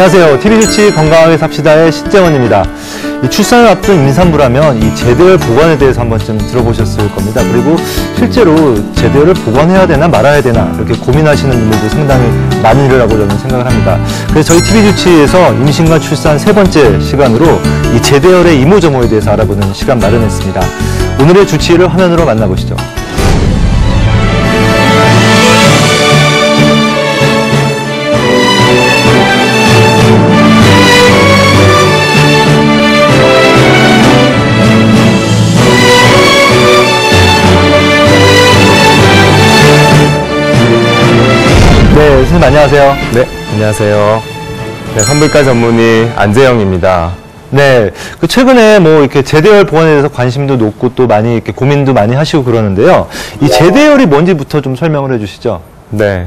안녕하세요. TV주치 건강하게 삽시다의 신재원입니다. 이 출산을 앞둔 임산부라면 이 제대열 보관에 대해서 한 번쯤 들어보셨을 겁니다. 그리고 실제로 제대열을 보관해야 되나 말아야 되나 이렇게 고민하시는 분들도 상당히 많으리라고 저는 생각을 합니다. 그래서 저희 TV주치에서 임신과 출산 세 번째 시간으로 이 제대열의 이모저모에 대해서 알아보는 시간 마련했습니다. 오늘의 주치의를 화면으로 만나보시죠. 네, 선생님 안녕하세요. 네, 안녕하세요. 네, 산부인과 전문의 안재영입니다. 네, 그 최근에 뭐 이렇게 제대열 보관에 대해서 관심도 높고 또 많이 이렇게 고민도 많이 하시고 그러는데요. 이 제대열이 뭔지부터 좀 설명을 해주시죠. 네.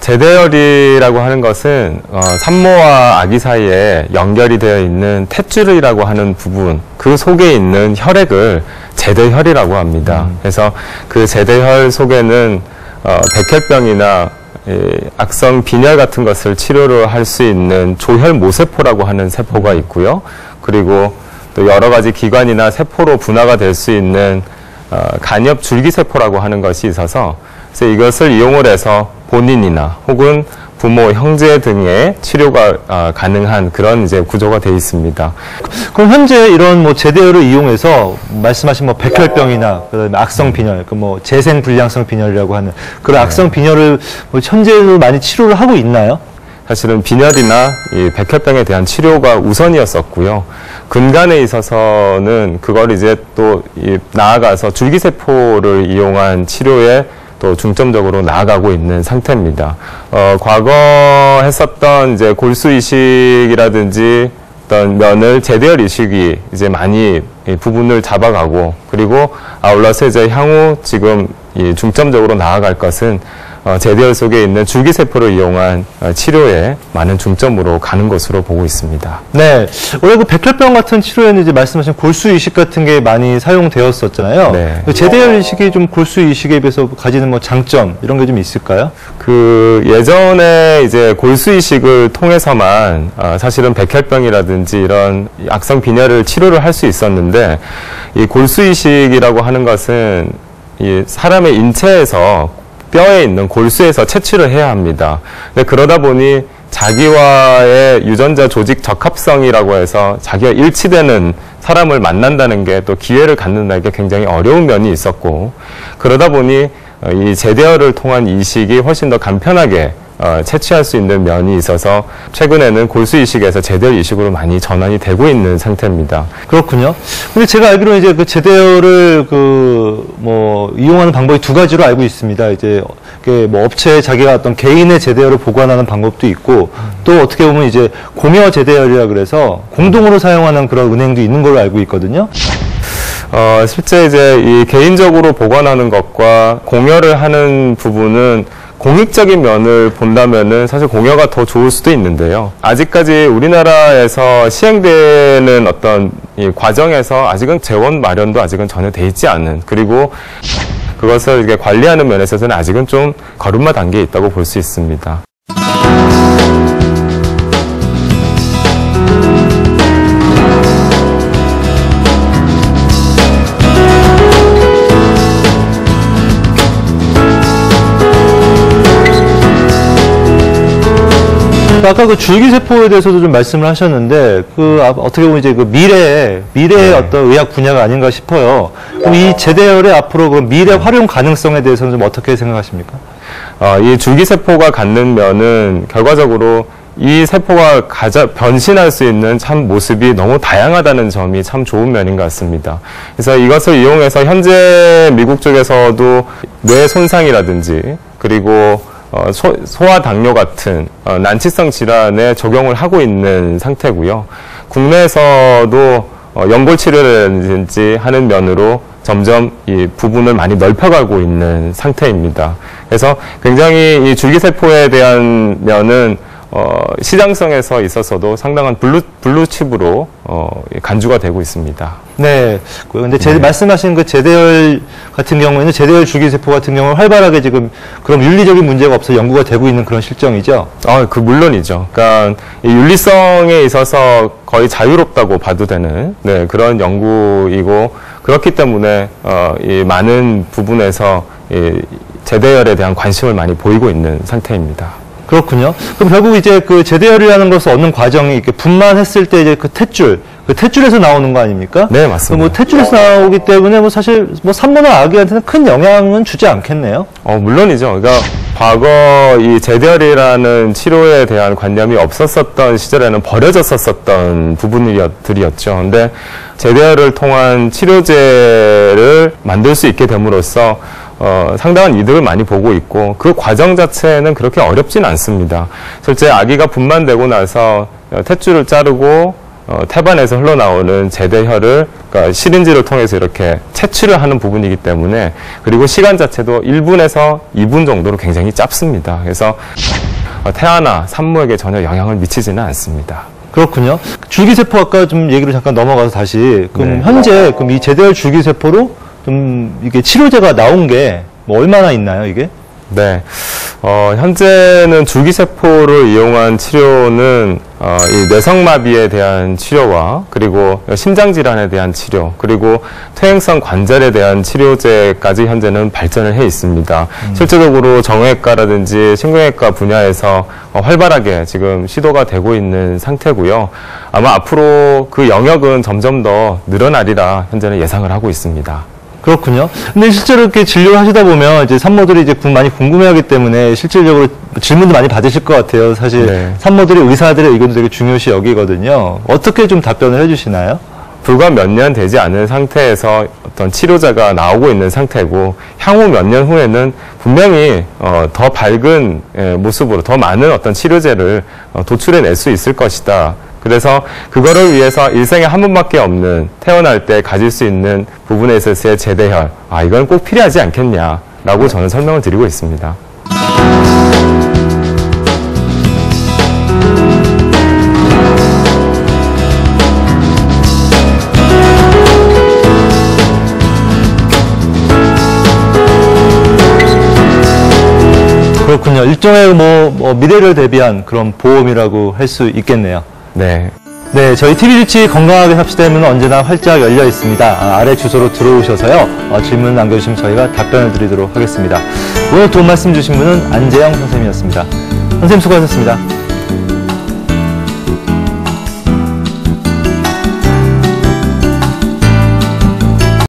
제대열이라고 하는 것은 어, 산모와 아기 사이에 연결이 되어 있는 탯줄이라고 하는 부분, 그 속에 있는 혈액을 제대혈이라고 합니다. 그래서 그 제대혈 속에는 어, 백혈병이나 이 악성 빈혈 같은 것을 치료를 할 수 있는 조혈 모세포라고 하는 세포가 있고요. 그리고 또 여러 가지 기관이나 세포로 분화가 될 수 있는 어, 간엽 줄기세포라고 하는 것이 있어서 그래서 이것을 이용을 해서 본인이나 혹은 부모, 형제 등의 치료가 아, 가능한 그런 이제 구조가 되어 있습니다. 그럼 현재 이런 뭐 제대열을 이용해서 말씀하신 뭐 백혈병이나 그다음에 악성 빈혈, 그 뭐 재생 불량성 빈혈이라고 하는 그런 악성 빈혈을 뭐 현재도 많이 치료를 하고 있나요? 사실은 빈혈이나 이 백혈병에 대한 치료가 우선이었었고요. 근간에 있어서는 그걸 이제 또이 나아가서 줄기세포를 이용한 치료에 또 중점적으로 나아가고 있는 상태입니다. 어, 과거 했었던 이제 골수 이식이라든지 어떤 면을 제대열 이식이 이제 많이 이 부분을 잡아가고 그리고 아울러서 이제 향후 지금 이 중점적으로 나아갈 것은 어, 제대열 속에 있는 줄기세포를 이용한 어, 치료에 많은 중점으로 가는 것으로 보고 있습니다. 네, 원래 그 백혈병 같은 치료에는 이제 말씀하신 골수 이식 같은 게 많이 사용되었었잖아요. 네. 그 제대열 이식이 좀 골수 이식에 비해서 가지는 뭐 장점 이런 게 좀 있을까요? 그 예전에 이제 골수 이식을 통해서만 어, 사실은 백혈병이라든지 이런 악성 빈혈을 치료를 할 수 있었는데 이 골수 이식이라고 하는 것은 이 사람의 인체에서 뼈에 있는 골수에서 채취를 해야 합니다. 근데 그러다 보니 자기와의 유전자 조직 적합성이라고 해서 자기와 일치되는 사람을 만난다는 게 또 기회를 갖는다는 게 굉장히 어려운 면이 있었고 그러다 보니 어, 이 제대어를 통한 이식이 훨씬 더 간편하게 어, 채취할 수 있는 면이 있어서 최근에는 골수 이식에서 제대어 이식으로 많이 전환이 되고 있는 상태입니다. 그렇군요. 근데 제가 알기로는 이제 그 제대열을 그뭐 이용하는 방법이 두 가지로 알고 있습니다. 이제 그뭐 업체 자기가 어떤 개인의 제대열을 보관하는 방법도 있고 또 어떻게 보면 이제 공여 제대열이라 그래서 공동으로 사용하는 그런 은행도 있는 걸로 알고 있거든요. 어, 실제 이제 이 개인적으로 보관하는 것과 공여를 하는 부분은 공익적인 면을 본다면은 사실 공여가 더 좋을 수도 있는데요. 아직까지 우리나라에서 시행되는 어떤 이 과정에서 아직은 재원 마련도 아직은 전혀 돼 있지 않은 그리고 그것을 관리하는 면에서는 아직은 좀 걸음마 단계에 있다고 볼 수 있습니다. 아까 그 줄기세포에 대해서도 좀 말씀을 하셨는데 그 아- 어떻게 보면 이제 그 미래 미래의 네. 어떤 의학 분야가 아닌가 싶어요. 그럼 이 제대열의 앞으로 그 미래 활용 가능성에 대해서는 좀 어떻게 생각하십니까? 어, 이 줄기세포가 갖는 면은 결과적으로 이 세포가 가져 변신할 수 있는 참 모습이 너무 다양하다는 점이 참 좋은 면인 것 같습니다. 그래서 이것을 이용해서 현재 미국 쪽에서도 뇌 손상이라든지 그리고 어, 소, 소아 당뇨 같은 어, 난치성 질환에 적용을 하고 있는 상태고요. 국내에서도 어, 연골 치료라든지 하는 면으로 점점 이 부분을 많이 넓혀가고 있는 상태입니다. 그래서 굉장히 이 줄기세포에 대한 면은 어, 어, 시장성에서 있어서도 상당한 블루, 블루칩으로 어, 간주가 되고 있습니다. 네. 그 근데 제, 말씀하신 그 제대열 같은 경우에는 제대열 줄기세포 같은 경우는 활발하게 지금 그럼 윤리적인 문제가 없어 연구가 되고 있는 그런 실정이죠. 아, 그 물론이죠. 그러니까 이 윤리성에 있어서 거의 자유롭다고 봐도 되는 네, 그런 연구이고 그렇기 때문에 어, 이 많은 부분에서 이 제대열에 대한 관심을 많이 보이고 있는 상태입니다. 그렇군요. 그럼 결국 이제 그 제대열이라는 것을 얻는 과정이 이렇게 분만했을 때 이제 그 탯줄, 그 탯줄에서 나오는 거 아닙니까? 네, 맞습니다. 뭐 탯줄에서 나오기 때문에 뭐 사실 뭐 산모나 아기한테는 큰 영향은 주지 않겠네요. 어, 물론이죠. 그러니까 과거 이 제대열이라는 치료에 대한 관념이 없었었던 시절에는 버려졌었던 부분들이었죠. 근데 제대열을 통한 치료제를 만들 수 있게 됨으로써 어, 상당한 이득을 많이 보고 있고 그 과정 자체는 그렇게 어렵진 않습니다. 실제 아기가 분만되고 나서 어, 탯줄을 자르고 어, 태반에서 흘러나오는 제대혈을 그러니까 시린지를 통해서 이렇게 채취를 하는 부분이기 때문에 그리고 시간 자체도 1분에서 2분 정도로 굉장히 짧습니다. 그래서 어, 태아나 산모에게 전혀 영향을 미치지는 않습니다. 그렇군요. 줄기세포 아까 좀 얘기를 잠깐 넘어가서 다시 그럼 네. 현재 그럼 이 제대열 줄기세포로 좀 이게 치료제가 나온 게 뭐 얼마나 있나요 이게? 네. 어, 현재는 줄기세포를 이용한 치료는 어, 이 뇌성마비에 대한 치료와 그리고 심장질환에 대한 치료 그리고 퇴행성 관절에 대한 치료제까지 현재는 발전을 해 있습니다. 실제적으로 정형외과라든지 신경외과 분야에서 어, 활발하게 지금 시도가 되고 있는 상태고요. 아마 앞으로 그 영역은 점점 더 늘어나리라 현재는 예상을 하고 있습니다. 그렇군요. 근데 실제로 이렇게 진료를 하시다 보면 이제 산모들이 이제 궁- 많이 궁금해하기 때문에 실질적으로 질문도 많이 받으실 것 같아요. 사실 네. 산모들이 의사들의 의견도 되게 중요시 여기거든요. 어떻게 좀 답변을 해주시나요? 불과 몇 년 되지 않은 상태에서 어떤 치료자가 나오고 있는 상태고 향후 몇 년 후에는 분명히 어, 더 밝은 예, 모습으로 더 많은 어떤 치료제를 어, 도출해낼 수 있을 것이다. 그래서 그거를 위해서 일생에 한 번밖에 없는 태어날 때 가질 수 있는 부분에 있어서의 제대혈 아 이건 꼭 필요하지 않겠냐라고 저는 설명을 드리고 있습니다. 그렇군요. 일종의 뭐, 뭐 미래를 대비한 그런 보험이라고 할 수 있겠네요. 네. 네, 저희 TV주치 건강하게 삽시다는 언제나 활짝 열려 있습니다. 아, 래 주소로 들어오셔서요. 어, 질문 남겨주시면 저희가 답변을 드리도록 하겠습니다. 오늘 도움 말씀 주신 분은 안재영 선생님이었습니다. 선생님 수고하셨습니다.